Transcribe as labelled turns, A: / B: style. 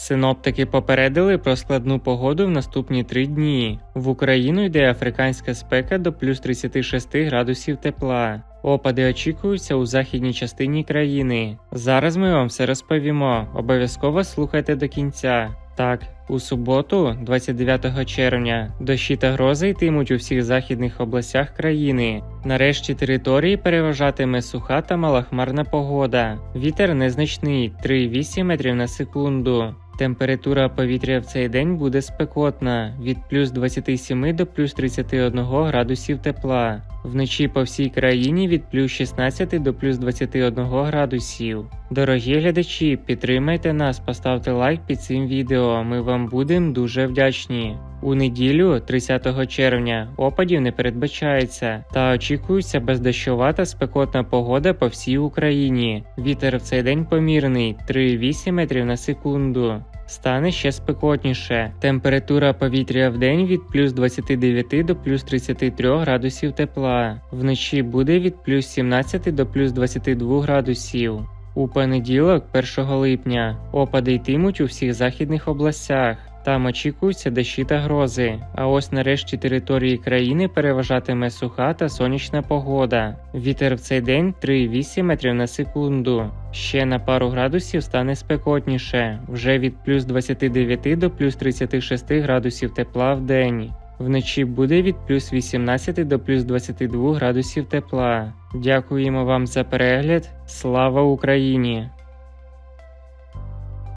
A: Синоптики попередили про складну погоду в наступні три дні. В Україну йде африканська спека до плюс 36 градусів тепла. Опади очікуються у західній частині країни. Зараз ми вам все розповімо. Обов'язково слухайте до кінця. Так, у суботу, 29 червня, дощі та грози йтимуть у всіх західних областях країни. Нарешті території переважатиме суха та малахмарна погода. Вітер незначний 3,8 метрів на секунду. Температура повітря в цей день буде спекотна від плюс 27 до плюс 31 градусів тепла. Вночі по всій країні від плюс 16 до плюс 21 градусів. Дорогі глядачі, підтримайте нас, поставте лайк під цим відео. Ми вам будемо дуже вдячні. У неділю, 30 червня, опадів не передбачається та очікується бездощова та спекотна погода по всій Україні. Вітер в цей день помірний 3,8 метрів на секунду. Стане ще спекотніше. Температура повітря в день від плюс 29 до плюс 33 градусів тепла. Вночі буде від плюс 17 до плюс 22 градусів. У понеділок, 1 липня, опади йтимуть у всіх західних областях. Там очікуються дощі та грози. А ось нарешті території країни переважатиме суха та сонячна погода. Вітер в цей день 3,8 метрів на секунду. Ще на пару градусів стане спекотніше, вже від плюс 29 до плюс 36 градусів тепла в день. Вночі буде від плюс 18 до плюс 22 градусів тепла. Дякуємо вам за перегляд. Слава Україні!